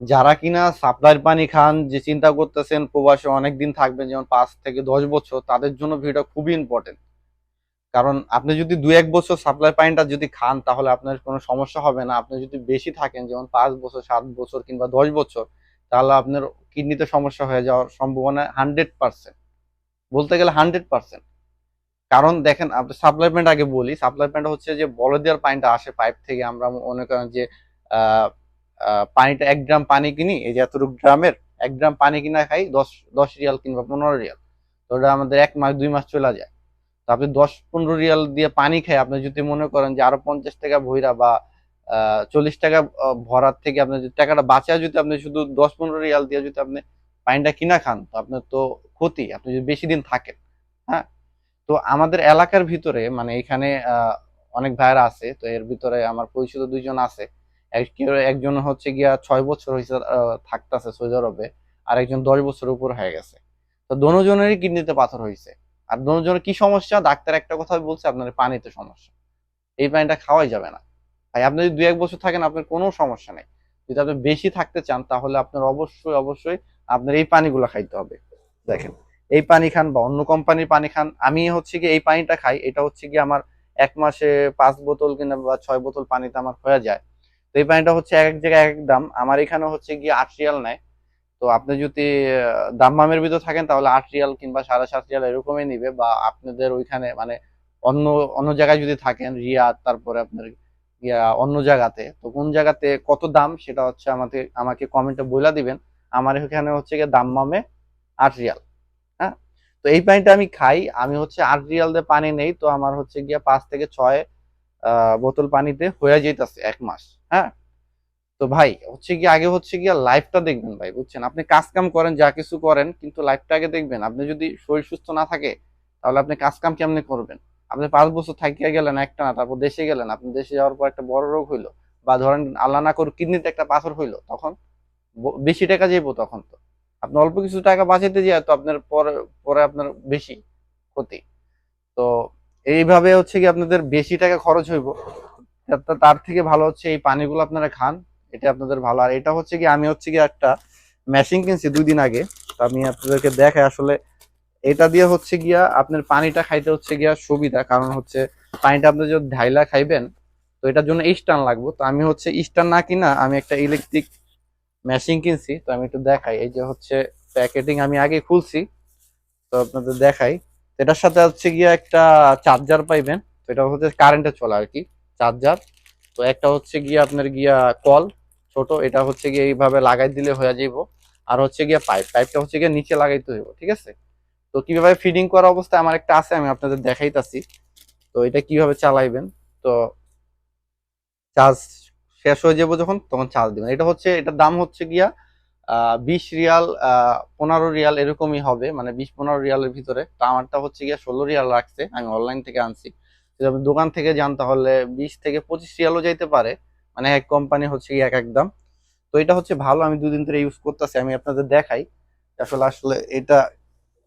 যারা কিনা সাপ্লাইয়ের পানি খান যে চিন্তা করতেছেন প্রবাসে অনেকদিন থাকবেন যেমন পাঁচ থেকে দশ বছর তাদের জন্য ভিডিওটা খুবই ইম্পর্টেন্ট কারণ আপনি যদি দু এক বছর সাপ্লাই পানিটা যদি খান তাহলে আপনার কোনো সমস্যা হবে না। আপনি যদি বেশি থাকেন যেমন পাঁচ বছর সাত বছর কিংবা দশ বছর তাহলে আপনার কিডনিতে সমস্যা হয়ে যাওয়ার সম্ভাবনা হান্ড্রেড পার্সেন্ট বলতে গেলে হান্ড্রেড পার্সেন্ট কারণ দেখেন আপনি সাপ্লাই প্যান্ট আগে বলি সাপ্লাই প্যান্ট হচ্ছে যে বলদিয়ার পানিটা আসে পাইপ থেকে আমরা মনে করেন যে আহ, পানিটা এক গ্রাম পানি কিনি, এই যে এতটুকু গ্রামের, এক গ্রাম পানি কিনা খাই দশ দশ রিয়াল কিংবা পনেরো রিয়াল। তো ওটা আমাদের এক মাস, দুই মাস চলে যায়। তো আপনি দশ, পনেরো রিয়াল দিয়ে পানি খাই, আপনি যদি মনে করেন যে আরও পঞ্চাশ টাকা ভইরা বা চল্লিশ টাকা ভরার থেকে আপনার যদি টাকাটা বাঁচা যদি আপনি শুধু দশ, পনেরো রিয়াল দিয়ে যদি আপনি পানিটা কিনা খান, তো আপনার তো ক্ষতি, আপনি যদি বেশি দিন থাকেন হ্যাঁ? তো আমাদের এলাকার ভিতরে মানে এখানে অনেক ভাইরা আছে, তো এর ভিতরে আমার পরিচিত দুইজন আছে। একজন হচ্ছে গিয়া ছয় বছর হয়েছে থাকতেছে সৌদি আরবে আর একজন দশ বছরের উপর হয়ে গেছে। তো দোনোজনেরই কিডনিতে পাথর হয়েছে আর দোনোজনের কি সমস্যা? ডাক্তার একটা কথা বলছে, আপনার পানিতে সমস্যা। এই পানিটা খাওয়াই যাবে না। ভাই, আপনি যদি দুই এক বছর থাকেন, আপনার কোনো সমস্যা নেই। যদি আপনি বেশি থাকতে চান, তাহলে আপনার অবশ্যই অবশ্যই আপনার এই পানিগুলো খাইতে হবে। দেখেন, এই পানি খান বা অন্য কোম্পানির পানি খান, আমি হচ্ছে কি এই পানিটা খাই, এটা হচ্ছে কি আমার এক মাসে পাঁচ বোতল কিনা বা ছয় বোতল পানিতে আমার হয়ে যায়। তো এই পানিটা হচ্ছে এক এক জায়গায় এক এক দাম। আমার এখানে হচ্ছে গিয়ে আট রিয়াল নেয়। তো আপনি যদি আহ, দাম্মামের ভিতর থাকেন তাহলে আট রিয়াল কিংবা সাড়ে সাত রিয়াল এরকমই নিবে বা আপনাদের ওইখানে মানে অন্য অন্য জায়গায় যদি থাকেন রিয়াদ তারপরে আপনার অন্য জায়গাতে। তো কোন জায়গাতে কত দাম সেটা হচ্ছে আমাকে আমাকে কমেন্টে বলে দিবেন। আমার এখানে হচ্ছে গিয়ে দাম্মামে আট রিয়াল হ্যাঁ? তো এই পানিটা আমি খাই। আমি হচ্ছে আট রিয়াল দিয়ে পানি নেই। তো আমার হচ্ছে গিয়ে পাঁচ থেকে ছয় বোতল পানিতে হয়ে যেতেছে এক মাস হ্যাঁ? তো ভাই, হচ্ছে কি, আগে হচ্ছে গিয়া লাইফটা দেখবেন ভাই, বুঝছেন? আপনি কাজ কাম করেন, যা কিছু করেন, কিন্তু লাইফটা আগে দেখবেন। আপনি যদি শরীর সুস্থ না থাকে, তাহলে আপনি কাজ কাম কেমনে করবেন? আপনি পাঁচ বছর থাকিয়া গেলেন একটা না তারপর দেশে গেলেন, আপনি দেশে যাওয়ার পর একটা বড় রোগ হইল, বা ধরেন আল্লাহ না করুক, কিডনিতে একটা পাথর হইল, তখন বেশি টাকা যাইবো তখন তো। আপনি অল্প কিছু টাকা বাঁচাইতে যায় তো আপনার পরে পরে আপনার বেশি ক্ষতি। তো এইভাবে হচ্ছে কি আপনাদের বেশি টাকা খরচ হইব। তার থেকে ভালো হচ্ছে এই পানিগুলো আপনারা খান, এটা আপনাদের ভালো। আর এটা হচ্ছে কি, আমি হচ্ছে কি একটা মেশিন কিনছি দুই দিন আগে। তো আমি আপনাদেরকে দেখাই আসলে এটা দিয়ে হচ্ছে গিয়া আপনার পানিটা খাইতে হচ্ছে গিয়া সুবিধা। কারণ হচ্ছে পানিটা আপনি যদি ঢাইলা খাইবেন, তো এটার জন্য স্টান লাগবে। তো আমি হচ্ছে স্টান না কিনা আমি একটা ইলেকট্রিক মেশিন কিনছি। তো আমি একটু দেখাই। এই যে হচ্ছে প্যাকেটিং আমি আগে খুলছি। তো আপনাদের দেখাই। এটার সাথে হচ্ছে গিয়া একটা চার্জার পাইবেন এটা হচ্ছে কারেন্টে চলে আর কি চার্জার তো একটা হচ্ছে গিয়া আপনার গিয়া কল ছোট, এটা হচ্ছে গিয়ে এইভাবে লাগাই দিলে হয়ে যাইব। আর হচ্ছে গিয়া পাইপ পাইপটা হচ্ছে গিয়ে নিচে লাগাইতে হইব, ঠিক আছে? তো কীভাবে ফিডিং করা অবস্থায় আমার একটা আছে, আমি আপনাদের দেখাইতাছি। তো এটা কীভাবে চালাইবেন? তো চার্জ শেষ হয়ে যাব যখন, তখন চার্জ দিবেন। এটা হচ্ছে, এটার দাম হচ্ছে গিয়া বিশ রিয়াল পনেরো রিয়াল এরকমই হবে মানে বিশ পনেরো রিয়ালের ভিতরে। তো আমারটা হচ্ছে গিয়ে ষোলো রিয়াল রাখছে, আমি অনলাইন থেকে আনছি। দোকান থেকে যান তাহলে বিশ থেকে পঁচিশ রিয়ালও যাইতে পারে মানে এক কোম্পানি হচ্ছে গিয়ে এক এক দাম। তো এটা হচ্ছে ভালো, আমি দুদিন ধরে ইউজ করতেছি, আমি আপনাদের দেখাই আসলে আসলে এটা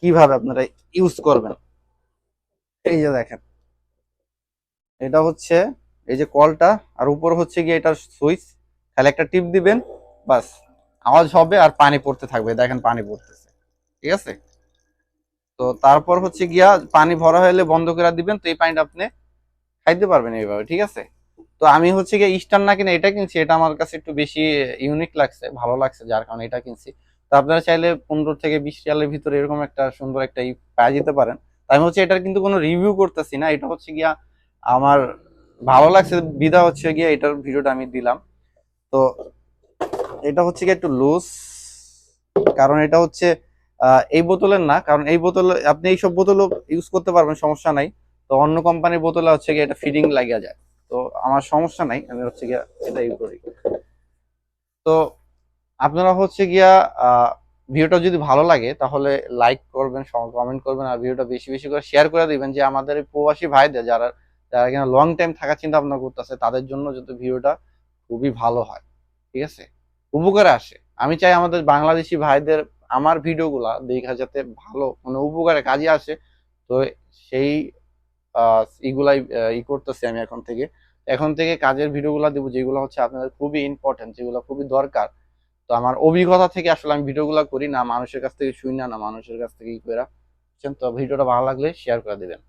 কীভাবে আপনারা ইউজ করবেন। এই যে দেখেন, এটা হচ্ছে এই যে কলটা, আর উপর হচ্ছে গিয়ে এটার সুইচ। তাহলে একটা টিপ দিবেন, বাস। আওয়াজ হবে আর পানি পড়তে থাকবে, দেখেন পানি পড়তেছে, ঠিক আছে? তো তারপর হচ্ছে গিয়া পানি ভরা হলে বন্ধ করে দিবেন, তো এই পানিটা আপনি খাইতে পারবেন এইভাবে, ঠিক আছে? তো আমি হচ্ছে গিয়ে ইস্টার্ন না কিনে এটা কিনছি, এটা আমার কাছে একটু বেশি ইউনিক লাগছে, ভালো লাগছে, যার কারণে এটা কিনছি। তো আপনারা চাইলে পনেরো থেকে বিশ রিয়ালের ভিতরে এরকম একটা সুন্দর একটা ই পাওয়া যেতে পারেন। আমি হচ্ছে এটার কিন্তু কোনো রিভিউ করতেছি না, এটা হচ্ছে গিয়া আমার ভালো লাগছে বিধা হচ্ছে গিয়া এটার ভিডিওটা আমি দিলাম। তো এটা হচ্ছে গিয়ে একটু লুজ কারণ এটা হচ্ছে এই বোতলের না, কারণ এই বোতলে, আপনি এইসব বোতলও ইউজ করতে পারবেন, সমস্যা নাই। তো অন্য কোম্পানির বোতলে হচ্ছে গিয়ে এটা ফিডিং লাগিয়া যায়। তো আমার সমস্যা নাই, আমি হচ্ছে গিয়া এটা ইউজ করি। তো আপনারা হচ্ছে গিয়া ভিডিওটা যদি ভালো লাগে, তাহলে লাইক করবেন কমেন্ট করবেন, আর ভিডিওটা বেশি বেশি করে শেয়ার করে দিবেন, যে আমাদের প্রবাসী ভাইদের যারা যারা কিনা লং টাইম থাকার চিন্তা ভাবনা করতেছে, তাদের জন্য যাতে ভিডিওটা খুবই ভালো হয়। ঠিক আছে? উপকারে আসে। আমি চাই আমাদের বাংলাদেশি ভাইদের আমার ভিডিওগুলা দেখা যাতে ভালো মানে উপকারে কাজে আসে। তো সেই ইগুলাই ই করতেছি আমি এখন থেকে। এখন থেকে কাজের ভিডিওগুলো দেবো যেগুলো হচ্ছে আপনাদের খুবই ইম্পর্টেন্ট যেগুলো খুবই দরকার। তো আমার অভিজ্ঞতা থেকে আসলে আমি ভিডিওগুলো করি না, মানুষের কাছ থেকে শুই না না মানুষের কাছ থেকে ই করে? তো ভিডিওটা ভালো লাগলে শেয়ার করে দিবেন।